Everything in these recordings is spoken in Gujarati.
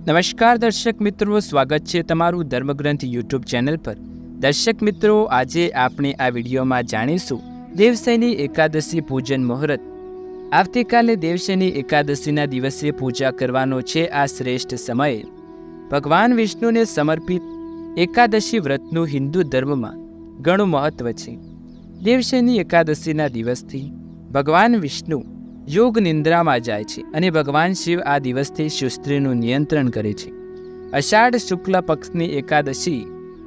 નમસ્કાર દર્શક મિત્રો, સ્વાગત છે તમારું ધર્મગ્રંથ યુટ્યુબ ચેનલ પર. દર્શક મિત્રો, આજે આપણે આ વિડીયોમાં જાણીશું દેવશયની એકાદશી પૂજન મુહૂર્ત. આવતીકાલે દેવશયની એકાદશીના દિવસે પૂજા કરવાનો છે આ શ્રેષ્ઠ સમયે. ભગવાન વિષ્ણુને સમર્પિત એકાદશી વ્રતનું હિન્દુ ધર્મમાં ઘણું મહત્વ છે. દેવશયની એકાદશીના દિવસથી ભગવાન વિષ્ણુ યોગ નિંદ્રામાં જાય છે અને ભગવાન શિવ આ દિવસથી સુસ્ત્રીનું નિયંત્રણ કરે છે. અષાઢ શુક્લ પક્ષની એકાદશી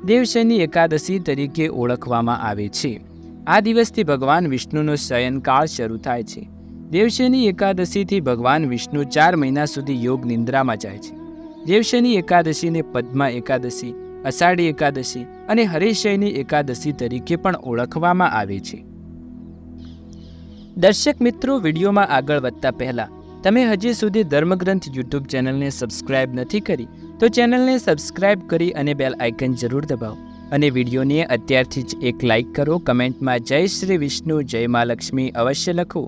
દેવશયની એકાદશી તરીકે ઓળખવામાં આવે છે. આ દિવસથી ભગવાન વિષ્ણુનો શયનકાળ શરૂ થાય છે. દેવશયની એકાદશીથી ભગવાન વિષ્ણુ ચાર મહિના સુધી યોગ નિંદ્રામાં જાય છે. દેવશયની એકાદશીને પદ્મા એકાદશી, અષાઢી એકાદશી અને હરિશયની એકાદશી તરીકે પણ ઓળખવામાં આવે છે. દર્શક મિત્રો, વિડીયોમાં આગળ વધતા પહેલાં, તમે હજી સુધી ધર્મગ્રંથ યુટ્યુબ ચેનલને સબસ્ક્રાઇબ નથી કરી, તો ચેનલને સબસ્ક્રાઇબ કરી અને બેલ આઇકન જરૂર દબાવો. અને વિડીયોને અત્યારથી જ એક લાઇક કરો, કમેન્ટમાં જય શ્રી વિષ્ણુ, જય મા લક્ષ્મી અવશ્ય લખો.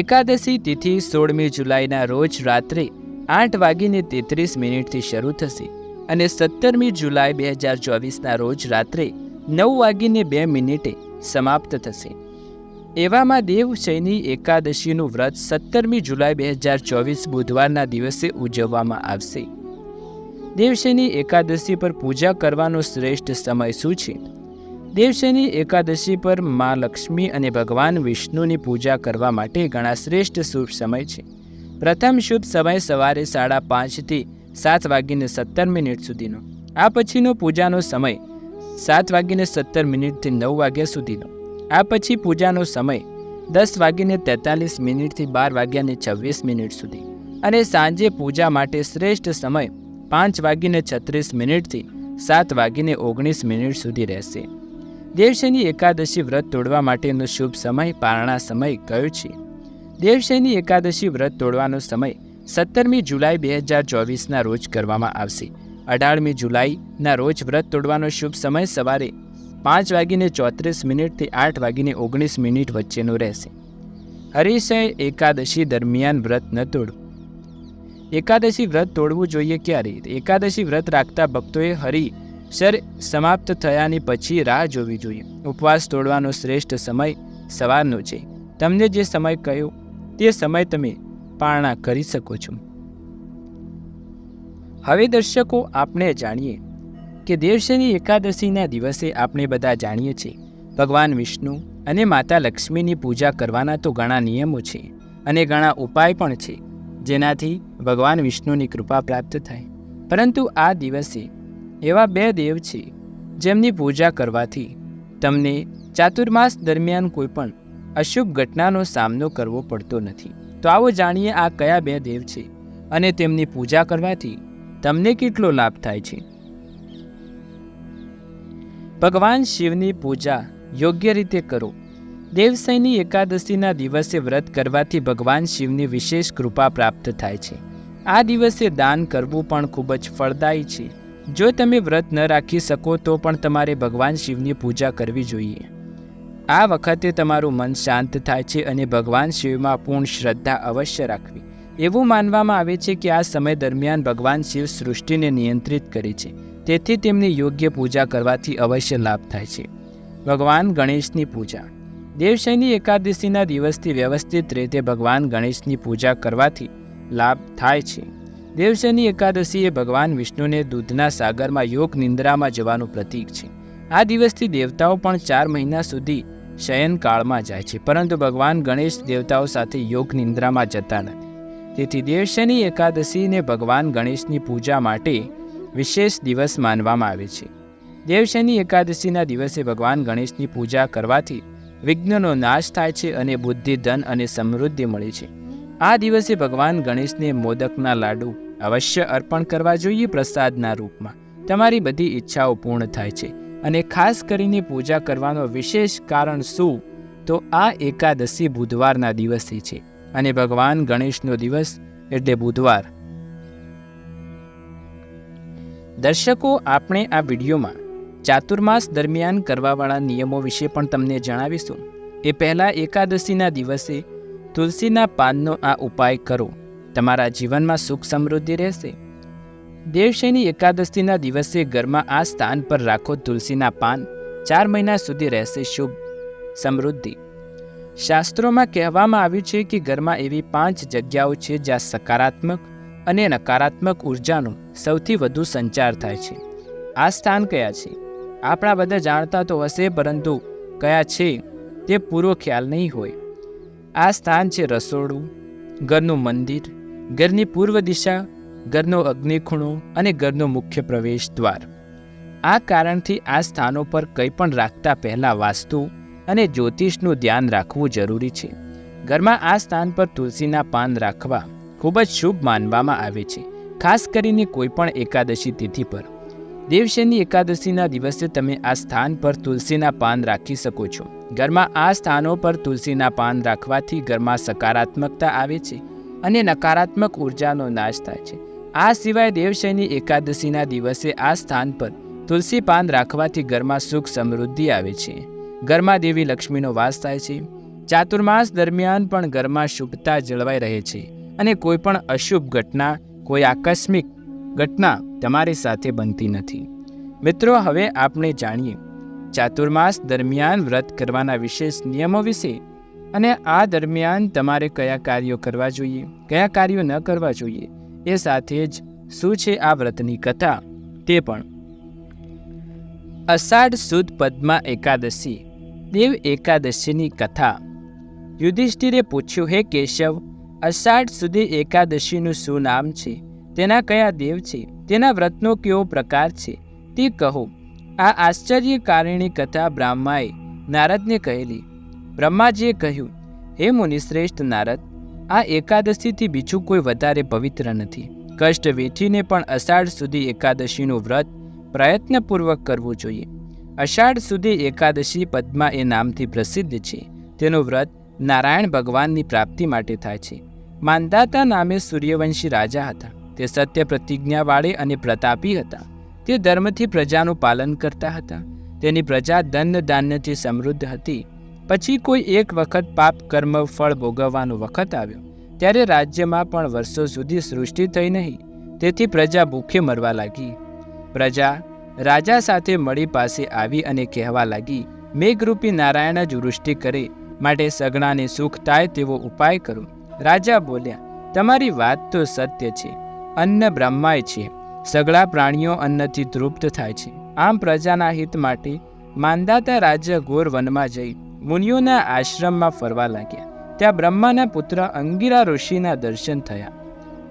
એકાદશી તિથિ સોળમી જુલાઈના રોજ રાત્રે આઠ વાગીને તેત્રીસ મિનિટથી શરૂ થશે અને સત્તરમી જુલાઈ બે હજાર ચોવીસના રોજ રાત્રે નવ વાગીને બે મિનિટે સમાપ્ત થશે. એવામાં દેવશયની એકાદશીનું વ્રત સત્તરમી જુલાઈ બે હજાર ચોવીસ બુધવારના દિવસે ઉજવવામાં આવશે. દેવશયની એકાદશી પર પૂજા કરવાનો શ્રેષ્ઠ સમય શું છે? દેવશયની એકાદશી પર મા લક્ષ્મી અને ભગવાન વિષ્ણુની પૂજા કરવા માટે ઘણા શ્રેષ્ઠ શુભ સમય છે. પ્રથમ શુભ સમય સવારે સાડા પાંચથી સાત વાગીને સત્તર મિનિટ સુધીનો. આ પછીનો પૂજાનો સમય સાત વાગીને સત્તર મિનિટથી નવ વાગ્યા સુધીનો. આ પછી પૂજાનો સમય દસ વાગીને તેતાલીસ મિનિટથી બાર વાગ્યાને છવ્વીસ મિનિટ સુધી અને સાંજે પૂજા માટે શ્રેષ્ઠ સમય પાંચ વાગીને છત્રીસ મિનિટથી સાત વાગીને ઓગણીસ મિનિટ સુધી રહેશે. દેવશયની એકાદશી વ્રત તોડવા માટેનો શુભ સમય, પારણા સમય કયો છે? દેવશયની એકાદશી વ્રત તોડવાનો સમય સત્તરમી જુલાઈ બે હજાર ચોવીસના રોજ કરવામાં આવશે. અઢારમી જુલાઈના રોજ વ્રત તોડવાનો શુભ સમય સવારે પાંચ વાગીને ચોત્રીસ મિનિટથી આઠ વાગીને ઓગણીસ મિનિટ વચ્ચેનું રહેશે. હરીશે એકાદશી દરમિયાન વ્રત ન તોડવું. એકાદશી વ્રત તોડવું જોઈએ ક્યારે? એકાદશી વ્રત રાખતા ભક્તોએ હરિ સર સમાપ્ત થયાની પછી રાહ જોવી જોઈએ. ઉપવાસ તોડવાનો શ્રેષ્ઠ સમય સવારનો છે. તમને જે સમય કહ્યો, તે સમય તમે પારણા કરી શકો છો. હવે દર્શકો આપણે જાણીએ કે દેવશની એકાદશીના દિવસે આપણે બધા જાણીએ છીએ. ભગવાન વિષ્ણુ અને માતા લક્ષ્મીની પૂજા કરવાના તો ઘણા નિયમો છે અને ઘણા ઉપાય પણ છે, જેનાથી ભગવાન વિષ્ણુની કૃપા પ્રાપ્ત થાય. પરંતુ આ દિવસે એવા બે દેવ છે, જેમની પૂજા કરવાથી તમને ચાતુર્માસ દરમિયાન કોઈ પણ અશુભ ઘટનાનો સામનો કરવો પડતો નથી. તો આવો જાણીએ આ કયા બે દેવ છે અને તેમની પૂજા કરવાથી તમને કેટલો લાભ થાય છે. ભગવાન શિવની પૂજા યોગ્ય રીતે કરો. દેવસૈની એકાદશીના દિવસે વ્રત કરવાથી ભગવાન શિવની વિશેષ કૃપા પ્રાપ્ત થાય છે. આ દિવસે દાન કરવું પણ ખૂબ જ ફળદાયી છે. જો તમે વ્રત ન રાખી શકો તો પણ તમારે ભગવાન શિવની પૂજા કરવી જોઈએ. આ વખતે તમારું મન શાંત થાય છે અને ભગવાન શિવમાં પૂર્ણ શ્રદ્ધા અવશ્ય રાખવી. એવું માનવામાં આવે છે કે આ સમય દરમિયાન ભગવાન શિવ સૃષ્ટિને નિયંત્રિત કરે છે. તેથી તેમની યોગ્ય પૂજા કરવાથી અવશ્ય લાભ થાય છે. ભગવાન ગણેશની પૂજા. દેવશયની એકાદશીના દિવસથી વ્યવસ્થિત રીતે ભગવાન ગણેશની પૂજા કરવાથી લાભ થાય છે. દેવશયની એકાદશી એ ભગવાન વિષ્ણુને દૂધના સાગરમાં યોગ નિંદ્રામાં જવાનું પ્રતીક છે. આ દિવસથી દેવતાઓ પણ ચાર મહિના સુધી શયનકાળમાં જાય છે, પરંતુ ભગવાન ગણેશ દેવતાઓ સાથે યોગ નિંદ્રામાં જતા નથી. તેથી દેવશયની એકાદશીને ભગવાન ગણેશની પૂજા માટે વિશેષ દિવસ માનવામાં આવે છે. દેવશની એકાદશીના દિવસે ભગવાન ગણેશની પૂજા કરવાથી વિઘ્નનો નાશ થાય છે અને બુદ્ધિ, ધન અને સમૃદ્ધિ મળે છે. આ દિવસે ભગવાન ગણેશને મોદકના લાડુ અવશ્ય અર્પણ કરવા જોઈએ પ્રસાદના રૂપમાં. તમારી બધી ઈચ્છાઓ પૂર્ણ થાય છે અને ખાસ કરીને પૂજા કરવાનો વિશેષ કારણ શું? તો આ એકાદશી બુધવારના દિવસે છે અને ભગવાન ગણેશનો દિવસ એટલે બુધવાર. દર્શકો, આપણે આ વિડીયોમાં ચાતુર્માસ દરમિયાન કરવાવાળા નિયમો વિશે પણ તમને જણાવીશું. એ પહેલાં એકાદશીના દિવસે તુલસીના પાનનો આ ઉપાય કરો. તમારા જીવનમાં સુખ સમૃદ્ધિ રહેશે. દેવશયની એકાદશીના દિવસે ઘરમાં આ સ્થાન પર રાખો તુલસીના પાન. ચાર મહિના સુધી રહેશે શુભ સમૃદ્ધિ. શાસ્ત્રોમાં કહેવામાં આવ્યું છે કે ઘરમાં એવી પાંચ જગ્યાઓ છે જ્યાં સકારાત્મક અને નકારાત્મક ઉર્જાનો સૌથી વધુ સંચાર થાય છે. આ સ્થાન કયા છે? આપણા બધા જાણતા તો હશે, પરંતુ કયા છે તે પૂરો ખ્યાલ નહીં હોય. આ સ્થાન છે રસોડું, ઘરનું મંદિર, ઘરની પૂર્વ દિશા, ઘરનો અગ્નિખૂણો અને ઘરનો મુખ્ય પ્રવેશ દ્વાર. આ કારણથી આ સ્થાનો પર કંઈ પણ રાખતા પહેલાં વાસ્તુ અને જ્યોતિષનું ધ્યાન રાખવું જરૂરી છે. ઘરમાં આ સ્થાન પર તુલસીના પાન રાખવા ખૂબ જ શુભ માનવામાં આવે છે. ખાસ કરીને કોઈ પણ એકાદશી તિથિ પર. દેવશયની એકાદશીના દિવસે તમે આ સ્થાન પર તુલસીના પાન રાખી શકો છો. ઘરમાં આ સ્થાનો પર તુલસીના પાન રાખવાથી ઘરમાં સકારાત્મકતા આવે છે અને નકારાત્મક ઉર્જાનો નાશ થાય છે. આ સિવાય દેવશયની એકાદશીના દિવસે આ સ્થાન પર તુલસી પાન રાખવાથી ઘરમાં સુખ સમૃદ્ધિ આવે છે. ઘરમાં દેવી લક્ષ્મીનો વાસ થાય છે. ચાતુર્માસ દરમિયાન પણ ઘરમાં શુભતા જળવાઈ રહે છે. અને કોઈ પણ અશુભ ઘટના, કોઈ આકસ્મિક ઘટના તમારી સાથે બનતી નથી. મિત્રો, હવે આપણે જાણીએ. ચાતુર્માસ દરમિયાન વ્રત કરવાના વિશેષ નિયમો વિશે અને આ દરમિયાન તમારે કયા કાર્યો કરવા જોઈએ, કયા કાર્યો ન કરવા જોઈએ, એ સાથે જ શું છે આ વ્રતની કથા, તે પણ. અષાઢ સુદ પદ્મા એકાદશી, દેવ એકાદશીની કથા. યુધિષ્ઠિરે પૂછ્યું, હે કેશવ અષાઢ સુધી એકાદશીનું શું નામ છે? તેના કયા દેવ છે? તેના વ્રતનો કેવો પ્રકાર છે? તે કહો. આ આશ્ચર્યકારિણી કથા બ્રહ્માએ નારદને કહેલી. બ્રહ્માજીએ કહ્યું, હે મુનિશ્રેષ્ઠ નારદ, આ એકાદશીથી બીજું કોઈ વધારે પવિત્ર નથી. કષ્ટ વેઠીને પણ અષાઢ સુધી એકાદશીનું વ્રત પ્રયત્નપૂર્વક કરવું જોઈએ. અષાઢ સુધી એકાદશી પદ્મા એ નામથી પ્રસિદ્ધ છે. તેનું વ્રત નારાયણ ભગવાનની પ્રાપ્તિ માટે થાય છે. માંદાતા નામે સૂર્યવંશી રાજા હતા. તે સત્ય પ્રતિજ્ઞાવાળે અને પ્રતાપી હતા. તે ધર્મથી પ્રજાનું પાલન કરતા હતા. તેની પ્રજા દંડ ધાન્યથી સમૃદ્ધ હતી. પછી કોઈ એક વખત પાપ કર્મ ફળ ભોગવવાનો વખત આવ્યો. ત્યારે રાજ્યમાં પણ વર્ષો સુધી સૃષ્ટિ થઈ નહીં. તેથી પ્રજા ભૂખે મરવા લાગી. પ્રજા રાજા સાથે મળી પાસે આવી અને કહેવા લાગી, મેઘરૂપી નારાયણ જ વૃષ્ટિ કરે. માટે સગણાને સુખ થાય તેવો ઉપાય કરો. રાજા બોલ્યા, તમારી વાત તો સત્ય છે, અન્ન બ્રહ્માય છે. સગળા પ્રાણીઓ અન્નથી તૃપ્ત થાય છે. આમ પ્રજાના હિત માટે માંદાતા રાજા ઘોર વનમાં જઈ મુનિઓના આશ્રમમાં ફરવા લાગ્યા. ત્યાં બ્રહ્માના પુત્ર અંગિરા ઋષિના દર્શન થયા.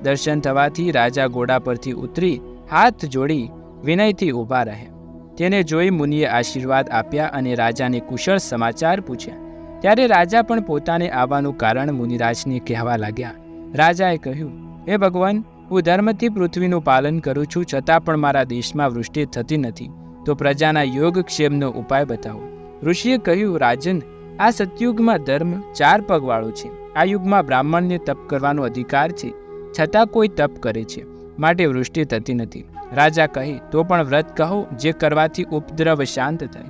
દર્શન થવાથી રાજા ઘોડા પરથી ઉતરી હાથ જોડી વિનયથી ઊભા રહ્યા. તેને જોઈ મુનિએ આશીર્વાદ આપ્યા અને રાજાને કુશળ સમાચાર પૂછ્યા. ત્યારે રાજા પણ પોતાને આવવાનું કારણ મુનિરાજને કહેવા લાગ્યા. રાજાએ કહ્યું, હે ભગવાન, હું ધર્મથી પૃથ્વીનું પાલન કરું છું, છતાં પણ મારા દેશમાં વૃષ્ટિ થતી નથી. તો પ્રજાના યોગક્ષેમનો ઉપાય બતાવો. ઋષિએ કહ્યું, રાજન, આ સતયુગમાં ધર્મ ચાર પગવાળો છે. આ યુગમાં બ્રાહ્મણને તપ કરવાનો અધિકાર છે, છતાં કોઈ તપ કરે છે, માટે વૃષ્ટિ થતી નથી. રાજા કહે, તો પણ વ્રત કહો, જે કરવાથી ઉપદ્રવ શાંત થાય.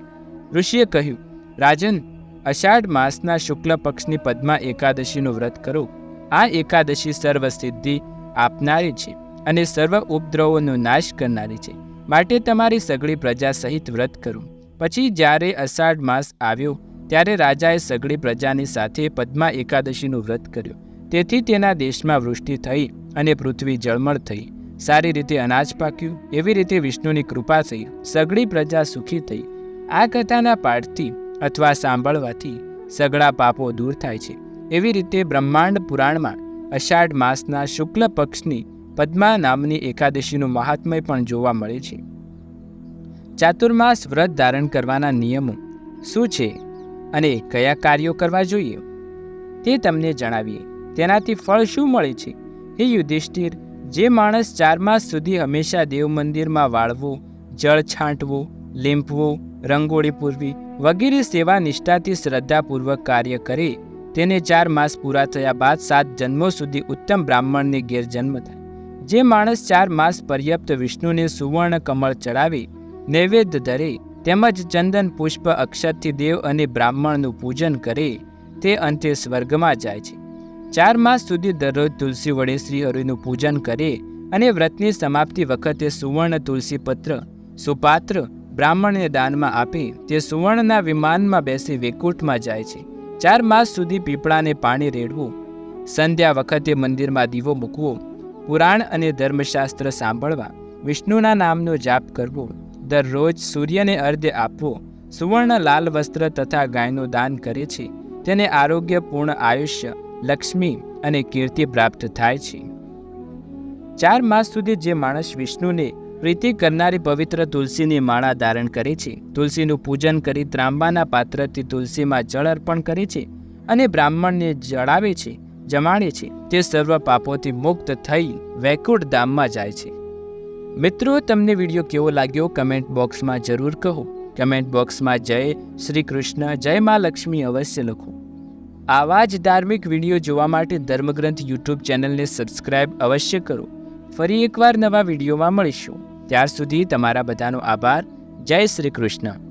ઋષિએ કહ્યું, રાજન અષાઢ માસના શુક્લ પક્ષની પદ્મા એકાદશીનું વ્રત કરો. આ એકાદશી સર્વ સિદ્ધિ આપનારી છે અને સર્વ ઉપદ્રવોનો નાશ કરનારી છે. માટે તમારી સગળી પ્રજા સહિત વ્રત કરો. પછી જ્યારે અષાઢ માસ આવ્યો, ત્યારે રાજાએ સગળી પ્રજાની સાથે પદ્મા એકાદશીનું વ્રત કર્યું. તેથી તેના દેશમાં વૃષ્ટિ થઈ અને પૃથ્વી જળમળ થઈ. સારી રીતે અનાજ પાક્યું, એવી રીતે વિષ્ણુની કૃપા થઈ સગળી પ્રજા સુખી થઈ. આ કથાના પાઠથી અથવા સાંભળવાથી સગળા પાપો દૂર થાય છે. એવી રીતે બ્રહ્માંડ પુરાણમાં અષાઢ માસના શુક્લ પક્ષની પદ્મા નામની એકાદશીનું મહાત્મય પણ જોવા મળે છે. ચાતુર્માસ વ્રત ધારણ કરવાના નિયમો શું છે અને કયા કાર્યો કરવા જોઈએ? તે તમને જણાવીએ. તેનાથી ફળ શું મળે છે? હે યુધિષ્ઠિર, જે માણસ ચાર માસ સુધી હંમેશા દેવ મંદિરમાં વાળવું, જળ છાંટવું, લીંપવું, રંગોળી પૂરવી વગેરે સેવા નિષ્ઠાથી શ્રદ્ધાપૂર્વક કાર્ય કરે. તેને ચાર માસ પૂરા થયા બાદ સાત જન્મો સુધી ઉત્તમ બ્રાહ્મણને ગેરજન્મ થાય. જે માણસ ચાર માસ પર્યાપ્ત વિષ્ણુને સુવર્ણ કમળ ચડાવે, નૈવેદ્ય ધરે, તેમજ ચંદન પુષ્પ અક્ષરથી દેવ અને બ્રાહ્મણનું પૂજન કરે, તે અંતે સ્વર્ગમાં જાય છે. ચાર માસ સુધી દરરોજ તુલસી વડે શ્રી હરિનું પૂજન કરે અને વ્રતની સમાપ્તિ વખતે સુવર્ણ તુલસી પત્ર સુપાત્ર બ્રાહ્મણને દાનમાં આપી તે સુવર્ણના વિમાનમાં બેસી વેકુંઠમાં જાય છે. ચાર માસ સુધી પીપળાને પાણી રેડવું. સંધ્યા વખતે મંદિરમાં દીવો મૂકવો. પુરાણ અને ધર્મશાસ્ત્ર સાંભળવા. વિષ્ણુના નામનો જાપ કરવો. દરરોજ સૂર્યને અર્ધ્ય આપવો. સુવર્ણ લાલ વસ્ત્ર તથા ગાયનું દાન કરે છે. તેને આરોગ્યપૂર્ણ આયુષ્ય, લક્ષ્મી અને કીર્તિ પ્રાપ્ત થાય છે. ચાર માસ સુધી જે માણસ વિષ્ણુને પ્રીતિ કરનારી પવિત્ર તુલસીની માળા ધારણ કરે છે. તુલસીનું પૂજન કરી ત્રાંબાના પાત્રથી તુલસીમાં જળ અર્પણ કરે છે અને બ્રાહ્મણને જળાવે છે, જમાડે છે. તે સર્વ પાપોથી મુક્ત થઈ વૈકુંઠ ધામમાં જાય છે. મિત્રો, તમને વીડિયો કેવો લાગ્યો કમેન્ટ બોક્સમાં જરૂર કહો. કમેન્ટ બોક્સમાં જય શ્રી કૃષ્ણ, જય મા લક્ષ્મી અવશ્ય લખો. આવા જ ધાર્મિક વીડિયો જોવા માટે ધર્મગ્રંથ યુટ્યુબ ચેનલને સબસ્ક્રાઇબ અવશ્ય કરો. ફરી એકવાર નવા વિડીયોમાં મળીશું. ત્યાર સુધી તમારા બધાનો આભાર. જય શ્રી કૃષ્ણ.